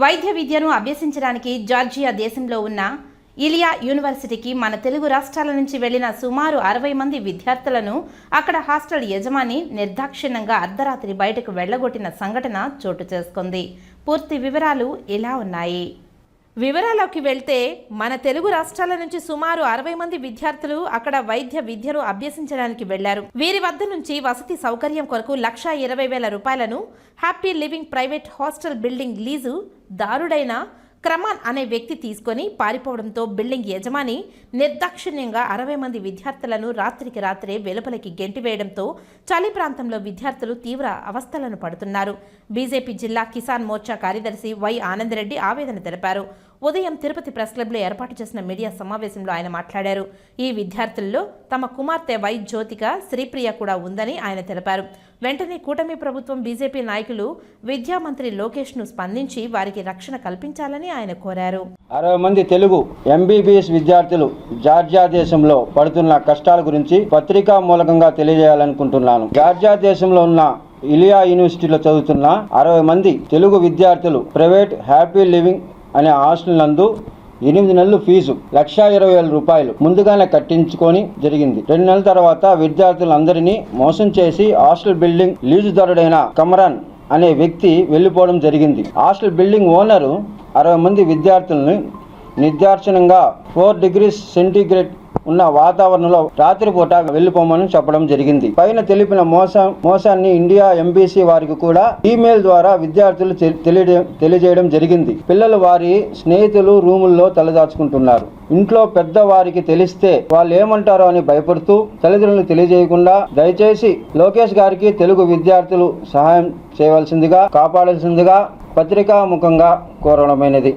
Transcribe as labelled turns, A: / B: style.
A: వైద్య విద్యను అభ్యసించడానికి జార్జియా దేశంలో ఉన్న ఇలియా యూనివర్సిటీకి మన తెలుగు రాష్ట్రాల నుంచి వెళ్ళిన సుమారు అరవై మంది విద్యార్థులను అక్కడ హాస్టల్ యజమాని నిర్దాక్షిణ్యంగా అర్ధరాత్రి బయటకు వెళ్ళగొట్టిన సంఘటన చోటు చేసుకుంది. పూర్తి వివరాలు ఇలా ఉన్నాయి. వివరాల్లోకి వెళ్తే మన తెలుగు రాష్ట్రాల నుంచి సుమారు అరవై మంది విద్యార్థులు అక్కడ వైద్య విద్యను అభ్యసించడానికి వెళ్ళారు. వీరి వద్ద నుంచి వసతి సౌకర్యం కొరకు లక్షా ఇరవై వేల రూపాయలను happy living private hostel building lease దారుడైన క్రమాన్ అనే వ్యక్తి తీసుకొని పారిపోవడంతో బిల్డింగ్ యజమాని నిర్దాక్షిణ్యంగా అరవై మంది విద్యార్థులను రాత్రికి రాత్రే వెలుపలికి గెంటివేయడంతో చలి ప్రాంతంలో విద్యార్థులు తీవ్ర అవస్థలను పడుతున్నారు. బీజేపీ జిల్లా కిసాన్ మోర్చా కార్యదర్శి వై ఆనందరెడ్డి ఆవేదన తెలిపారు. ఉదయం తిరుపతి ప్రెస్ క్లబ్లో ఏర్పాటు చేసిన మీడియా సమావేశంలో ఆయన మాట్లాడారు. ఈ విద్యార్థుల్లో తమ కుమార్తె వై జ్యోతిక శ్రీప్రియ కూడా ఉందని ఆయన తెలిపారు. వెంటనే కూటమి ప్రభుత్వం బీజేపీ నాయకులు విద్యామంత్రి లోకేష్ను స్పందించి వారికి రక్షణ కల్పించాలని ఆయన కోరారు.
B: అరవై మంది తెలుగు ఎంబీబీఎస్ విద్యార్థులు జార్జియా దేశంలో పడుతున్న కష్టాల గురించి పత్రికా మూలకంగా తెలియజేయాలనుకుంటున్నాను. జార్జియా దేశంలో ఉన్న ఇలియా యూనివర్సిటీలో చదువుతున్న అరవై మంది తెలుగు విద్యార్థులు ప్రైవేట్ హ్యాపీ లివింగ్ అనే హాస్టల్ నందు ఎనిమిది నెలలు ఫీజు లక్షా ఇరవై వేల రూపాయలు ముందుగానే కట్టించుకొని జరిగింది. రెండు నెలల తర్వాత విద్యార్థులందరినీ మోసం చేసి హాస్టల్ బిల్డింగ్ లీజుదారుడైన కమరాన్ అనే వ్యక్తి వెళ్ళిపోవడం జరిగింది. హాస్టల్ బిల్డింగ్ ఓనరు అరవై మంది విద్యార్థులను నిర్దార్శనంగా ఫోర్ డిగ్రీస్ సెంటీగ్రేడ్ ఉన్న వాతావరణంలో రాత్రిపూట వెళ్ళిపోమని చెప్పడం జరిగింది. పైన తెలిపిన మోసం మోసాన్ని ఇండియా ఎంబీసీ వారికి కూడా ఈమెయిల్ ద్వారా విద్యార్థులు తెలియజేయడం జరిగింది. పిల్లలు వారి స్నేహితులు రూముల్లో తలదాచుకుంటున్నారు. ఇంట్లో పెద్ద వారికి తెలిస్తే వాళ్ళు ఏమంటారో అని భయపడుతూ తల్లిదండ్రులను తెలియజేయకుండా దయచేసి లోకేష్ గారికి తెలుగు విద్యార్థులు సహాయం చేయవలసిందిగా కాపాడాల్సిందిగా పత్రికా ముఖంగా కోరడమైనది.